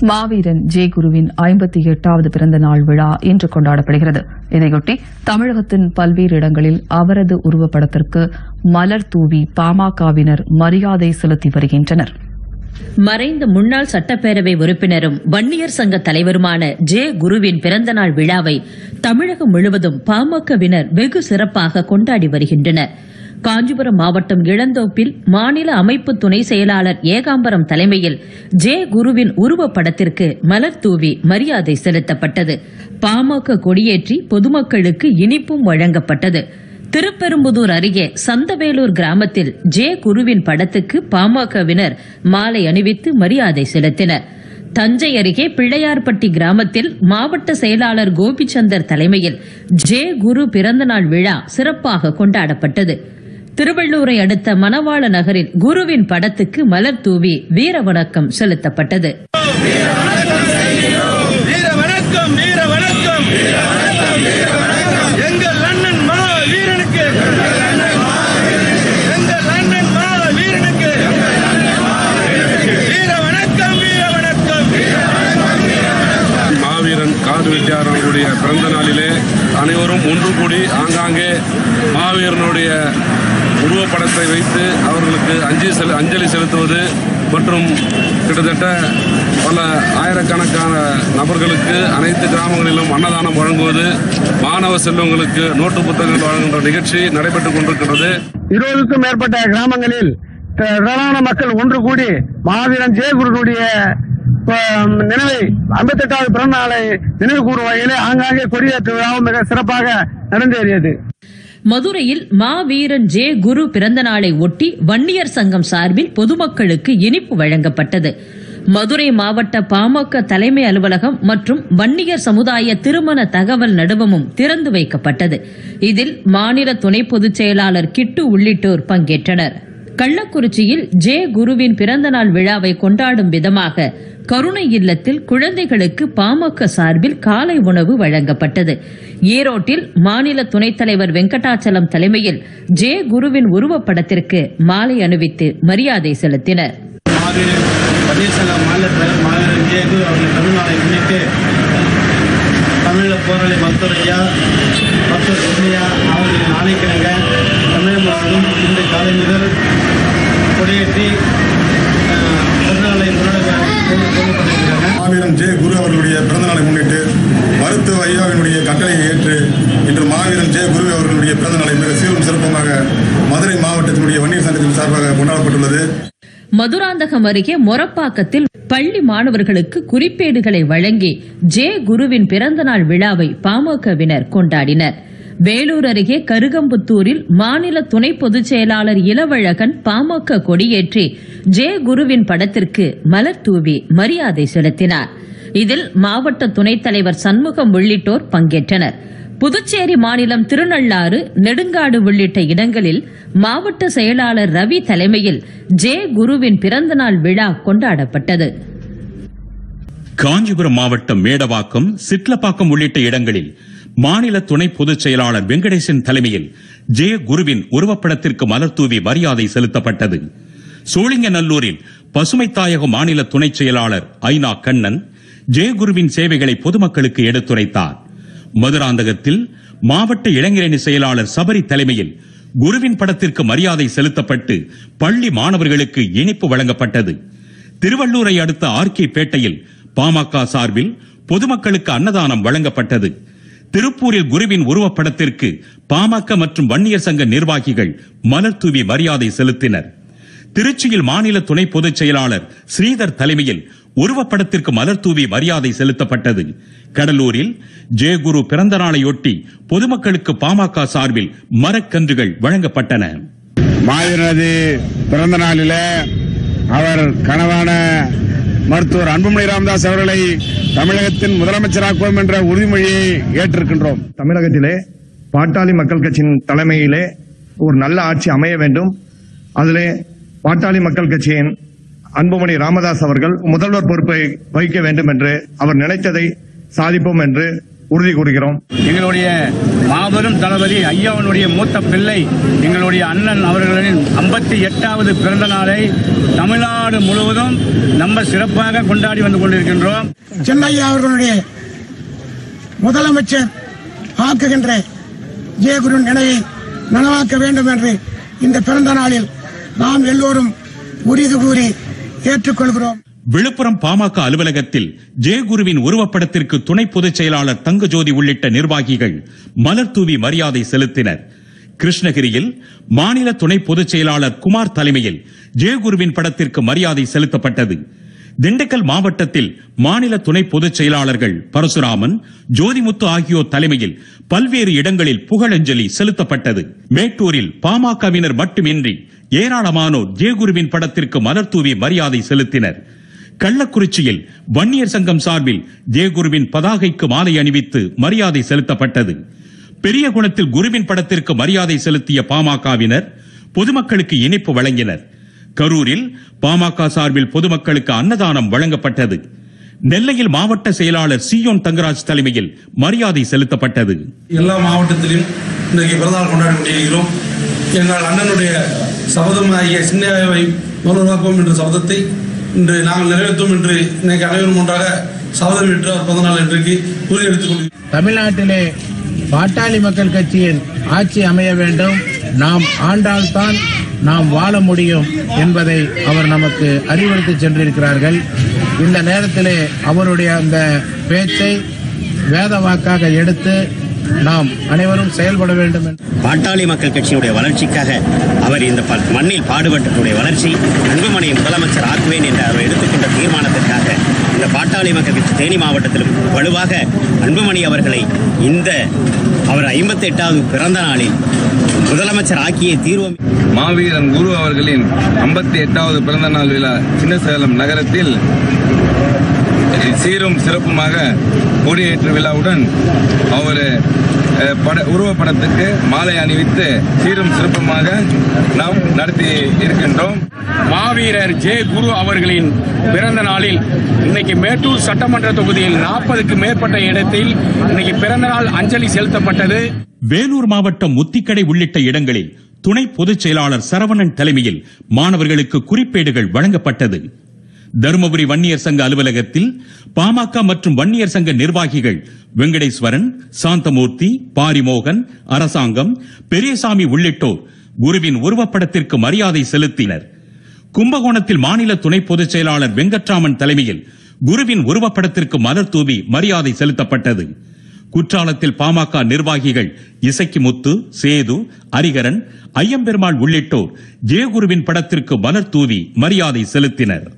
மாவீரன் J குருவின் ஐம்பத்தி எட்டாவது பிறந்த நாள் விழா இன்று கொண்டாடப்படுகிறது. இதையொட்டி தமிழகத்தின் பல்வேறு இடங்களில் அவரது உருவப்படத்திற்கு மலர் தூவி பாமகவினர் மரியாதை செலுத்தி வருகின்றனர். மறைந்த முன்னாள் சட்டப்பேரவை உறுப்பினரும் வன்னியர் சங்க தலைவருமான ஜே குருவின் பிறந்தநாள் விழாவை தமிழகம் முழுவதும் பாமகவினர் வெகு சிறப்பாக கொண்டாடி வருகின்றனர். காஞ்சிபுரம் மாவட்டம் இளந்தோப்பில் மாநில அமைப்பு துணை செயலாளர் ஏகாம்பரம் தலைமையில் ஜே குருவின் உருவப்படத்திற்கு மலர் தூவி மரியாதை செலுத்தப்பட்டது. பாமக கொடியேற்றி பொதுமக்களுக்கு இனிப்பும் வழங்கப்பட்டது. திருப்பெரும்புதூர் அருகே சந்தவேலூர் கிராமத்தில் ஜே குருவின் படத்துக்கு பாமகவினர் மாலை அணிவித்து மரியாதை செலுத்தினர். தஞ்சை அருகே பிள்ளையார்பட்டி கிராமத்தில் மாவட்ட செயலாளர் கோபிச்சந்தர் தலைமையில் ஜே குரு பிறந்தநாள் விழா சிறப்பாக கொண்டாடப்பட்டது. திருவள்ளூரை அடுத்த மணவாள நகரில் குருவின் படத்துக்கு மலர் தூவி வீர வணக்கம் செலுத்தப்பட்டது. காடு வெட்டியார் அவர்களுடைய பிறந்த நாளிலே அனைவரும் ஒன்று கூடி ஆங்காங்கே மாவீரனுடைய உருவப்படத்தை வைத்து அவர்களுக்கு அஞ்சலி செலு அஞ்சலி செலுத்துவது மற்றும் கிட்டத்தட்ட பல ஆயிரக்கணக்கான நபர்களுக்கு அனைத்து கிராமங்களிலும் அன்னதானம் வழங்குவது மாணவ செல்வங்களுக்கு நோட்டு புத்தகங்கள் வழங்குகின்ற நிகழ்ச்சி நடைபெற்றுக் கொண்டிருக்கின்றது. இருபதுக்கும் மேற்பட்ட கிராமங்களில் திரளான மக்கள் ஒன்று கூடி மாவீரன் ஜெயகுருடைய நினைவை நினைவை ஐம்பத்தெட்டாவது பிறந்த நாளை நினைவு கூறும் வகையிலே ஆங்காங்கே கொடியேற்ற விழாவும் மிக சிறப்பாக நடந்தேறியது மதுரையில் மாவீரன் ஜே குரு பிறந்த நாளை ஒட்டி வன்னியர் சங்கம் சார்பில் பொதுமக்களுக்கு இனிப்பு வழங்கப்பட்டது. மதுரை மாவட்ட பாமக தலைமை அலுவலகம் மற்றும் வன்னியர் சமுதாய திருமண தகவல் நடுவமும் திறந்து வைக்கப்பட்டது. இதில் மாநில துணை பொதுச் செயலாளர் கிட்டு உள்ளிட்டோர் பங்கேற்றனர். கள்ளக்குறிச்சியில் ஜே குருவின் பிறந்தநாள் விழாவை கொண்டாடும் விதமாக கருணை இல்லத்தில் குழந்தைகளுக்கு பாமக சார்பில் காலை உணவு வழங்கப்பட்டது. ஈரோட்டில் மாநில துணைத் தலைவர் வெங்கடாச்சலம் தலைமையில் ஜே குருவின் உருவப்படத்திற்கு மாலை அணிவித்து மரியாதை செலுத்தினர். மாநில தலைவர் மாவீரன் தமிழக போராளி மருத்துவர் ஐயா மருத்துவர் சுமையா அவர்களின் ஆணைக்கிணங்க தமிழகம் முழுவதும் இன்று காலை முதல் கொடியேற்றி பிறந்தநாளை மாவீரன் ஜே குரு அவர்களுடைய பிறந்தநாளை முன்னிட்டு மருத்துவ ஐயாவினுடைய கட்டளையை ஏற்று இன்று மாவீரன் ஜெய குரு அவர்களுடைய பிறந்தநாளை மிக சீரும் சிறப்புமாக மதுரை மாவட்டத்தினுடைய வன்னியர் சங்கத்தின் சார்பாக கொண்டாடப்பட்டுள்ளது. மதுராந்தகம் அருகே மொரப்பாக்கத்தில் பள்ளி மாணவர்களுக்கு குறிப்பேடுகளை வழங்கி ஜே குருவின் பிறந்தநாள் விழாவை பாமகவினர் கொண்டாடினர். வேலூர் அருகே கருகம்புத்தூரில் மாநில துணை பொதுச் செயலாளர் இளவழகன் பாமக கொடியேற்றி ஜே குருவின் படத்திற்கு மலர் தூவி மரியாதை செலுத்தினார். இதில் மாவட்ட துணைத் தலைவர் சண்முகம் உள்ளிட்டோர் பங்கேற்றனர். புதுச்சேரி மாநிலம் திருநள்ளாறு நெடுங்காடு உள்ளிட்ட இடங்களில் மாவட்ட செயலாளர் ரவி தலைமையில் ஜே குருவின் பிறந்தநாள் விழா கொண்டாடப்பட்டது. காஞ்சிபுரம் மாவட்டம் மேடவாக்கம் சிட்லப்பாக்கம் உள்ளிட்ட இடங்களில் மாநில துணை பொதுச் செயலாளர் வெங்கடேசன் தலைமையில் ஜே குருவின் உருவப்படத்திற்கு மலர் தூவி மரியாதை செலுத்தப்பட்டது. சோழிங்கநல்லூரில் பசுமை தாயக மாநில துணை செயலாளர் ஐநா கண்ணன் ஜெயகுருவின் சேவைகளை பொதுமக்களுக்கு எடுத்துரைத்தார். மதுராந்தகத்தில் மாவட்ட இளைஞரணி செயலாளர் சபரி தலைமையில் குருவின் படத்திற்கு மரியாதை செலுத்தப்பட்டு பள்ளி மாணவர்களுக்கு இனிப்பு வழங்கப்பட்டது. திருவள்ளூரை அடுத்த ஆர்கே பேட்டையில் பாமக சார்பில் பொதுமக்களுக்கு அன்னதானம் வழங்கப்பட்டது. திருப்பூரில் குருவின் உருவப்படத்திற்கு பாமக மற்றும் வன்னியர் சங்க நிர்வாகிகள் மலர் தூவி மரியாதை செலுத்தினர். திருச்சியில் மாநில துணை பொதுச் செயலாளர் ஸ்ரீதர் தலைமையில் உருவப்படத்திற்கு மலர் தூவி மரியாதை செலுத்தப்பட்டது. கடலூரில் ஜெயகுரு பிறந்த நாளையொட்டி பொதுமக்களுக்கு பாமக சார்பில் மரக்கன்றுகள் வழங்கப்பட்டன. மாவீரனது பிறந்த நாளில அவர் கனவான மருத்துவர் அன்புமணி ராமதாஸ் அவர்களை தமிழகத்தின் முதலமைச்சராக்குவோம் என்ற உறுதிமொழியை ஏற்றிருக்கின்றோம். தமிழகத்திலே பாட்டாளி மக்கள் கட்சியின் தலைமையிலே ஒரு நல்ல ஆட்சி அமைய வேண்டும். அதிலே பாட்டாளி மக்கள் கட்சியின் அன்புமணி ராமதாஸ் அவர்கள் முதல்வர் பொறுப்பை வகிக்க வேண்டும் என்று அவர் நினைத்ததை சாதிப்போம் என்று உறுதி கூறுகிறோம். எங்களுடைய மாபெரும் தளபதி ஐயாவனுடைய மூத்த பிள்ளை எங்களுடைய அண்ணன் அவர்களின் ஐம்பத்தி எட்டாவது பிறந்த நாளை தமிழ்நாடு முழுவதும் நம்ம சிறப்பாக கொண்டாடி வந்து கொண்டிருக்கின்றோம். சென்னையா அவர்களுடைய முதலமைச்சர் ஆக்குகின்ற ஜெயகுரு நினைவை நனவாக்க வேண்டும் என்று இந்த பிறந்த நாளில் நாம் எல்லோரும் உறுதி கூறி ஏற்றுக்கொள்கிறோம். விழுப்புரம் பாமக அலுவலகத்தில் ஜெயகுருவின் உருவப்படத்திற்கு துணை பொதுச் செயலாளர் தங்கஜோதி உள்ளிட்ட நிர்வாகிகள் மலர் தூவி மரியாதை செலுத்தினர். கிருஷ்ணகிரியில் மாநில துணை பொதுச் செயலாளர் குமார் தலைமையில் ஜெயகுருவின் படத்திற்கு மரியாதை செலுத்தப்பட்டது. திண்டுக்கல் மாவட்டத்தில் மாநில துணை பொதுச் செயலாளர்கள் பரசுராமன் ஜோதிமுத்து ஆகியோர் தலைமையில் பல்வேறு இடங்களில் புகழஞ்சலி செலுத்தப்பட்டது. மேட்டூரில் பாமகவினர் மட்டுமின்றி ஏராளமானோர் ஜெயகுருவின் படத்திற்கு மலர் தூவி மரியாதை செலுத்தினர். கள்ளக்குறிச்சியில் வன்னியர் சங்கம் சார்பில் ஜெயகுருவின் பதாகைக்கு மாலை அணிவித்து மரியாதை செலுத்தப்பட்டது. பெரியகுளத்தில் குருவின் படத்திற்கு மரியாதை செலுத்திய பாமகவினர் பொதுமக்களுக்கு இனிப்பு வழங்கினர். கரூரில் பாமக சார்பில் பொதுமக்களுக்கு அன்னதானம் வழங்கப்பட்டது. நெல்லையில் மாவட்ட செயலாளர் சியோன் தங்கராஜ் தலைமையில் மரியாதை செலுத்தப்பட்டது. எல்லா மாவட்டத்திலும் இன்றைக்கு பிறந்தநாள் கொண்டாடி கொண்டிருக்கிறோம். எங்கள் அண்ணனுடைய சபதமாகிய சின்னையாவை மறுவாக்குவோம் என்ற சபதத்தை இன்று நாங்கள் நிறைவேற்றுவோம் என்று இன்னைக்கு அனைவரும் ஒன்றாக சபதம் ஏற்று அவர் பிறந்தநாள் இன்றைக்கு உறுதியெடுத்துக் கொள்கிறோம் தமிழ்நாட்டிலே பாட்டாளி மக்கள் கட்சியின் ஆட்சி அமைய வேண்டும். நாம் ஆண்டால்தான் நாம் வாழ முடியும் என்பதை அவர் நமக்கு அறிவுறுத்தி சென்றிருக்கிறார்கள். இந்த நேரத்திலே அவருடைய அந்த பேச்சை வேத வாக்காக எடுத்து நாம் அனைவரும் செயல்பட வேண்டும் என்று பாட்டாளி மக்கள் கட்சியுடைய வளர்ச்சிக்காக அவர் இந்த ப- மண்ணில் பாடுபட்டக்கூடிய வளர்ச்சி அன்புமணியை முதலமைச்சர் ஆக்குவேன் என்று அவர் எடுத்துக்கொண்ட தீர்மானத்திற்காக இந்த பாட்டாளி மக்கள் கட்சி தேனி மாவட்டத்திலும் வலுவாக அன்புமணி அவர்களை இந்த அவர் ஐம்பத்தி எட்டாவது பிறந்த நாளில் முதலமைச்சர் ஆக்கிய தீர்வம். மாவீரன் குரு அவர்களின் ஐம்பத்தி எட்டாவது பிறந்த நாள் விழா சின்னசேலம் நகரத்தில் சீரும் சிறப்புமாக கொடியேற்று விழாவுடன் அவர் பட உருவப்படத்துக்கு மாலை அணிவித்து சீரும் சிறப்புமாக நாம் நடத்தி இருக்கின்றோம். மாவீரர் ஜே குரு அவர்களின் பிறந்த நாளில் இன்னைக்கு மேட்டூர் சட்டமன்ற தொகுதியில் நாற்பதுக்கு மேற்பட்ட இடத்தில் இன்னைக்கு பிறந்த நாள் அஞ்சலி செலுத்தப்பட்டது. வேலூர் மாவட்டம் முத்திக்கடை உள்ளிட்ட இடங்களில் துணை பொதுச் செயலாளர் சரவணன் தலைமையில் மாணவர்களுக்கு குறிப்பேடுகள் வழங்கப்பட்டது. தருமபுரி வன்னியர் சங்க அலுவலகத்தில் பாமக மற்றும் வன்னியர் சங்க நிர்வாகிகள் வெங்கடேஸ்வரன் சாந்தமூர்த்தி பாரிமோகன் அரசாங்கம் பெரியசாமி உள்ளிட்டோர் குருவின் உருவப்படத்திற்கு மரியாதை செலுத்தினர். கும்பகோணத்தில் மாநில துணை பொதுச் செயலாளர் வெங்கட்ராமன் தலைமையில் குருவின் உருவப்படத்திற்கு மலர் தூவி மரியாதை செலுத்தப்பட்டது. குற்றாலத்தில் பாமக நிர்வாகிகள் இசைக்கு முத்து சேது அரிகரன் ஐயம்பெருமாள் உள்ளிட்டோர் ஜெயகுருவின் படத்திற்கு மலர் தூவி மரியாதை செலுத்தினர்.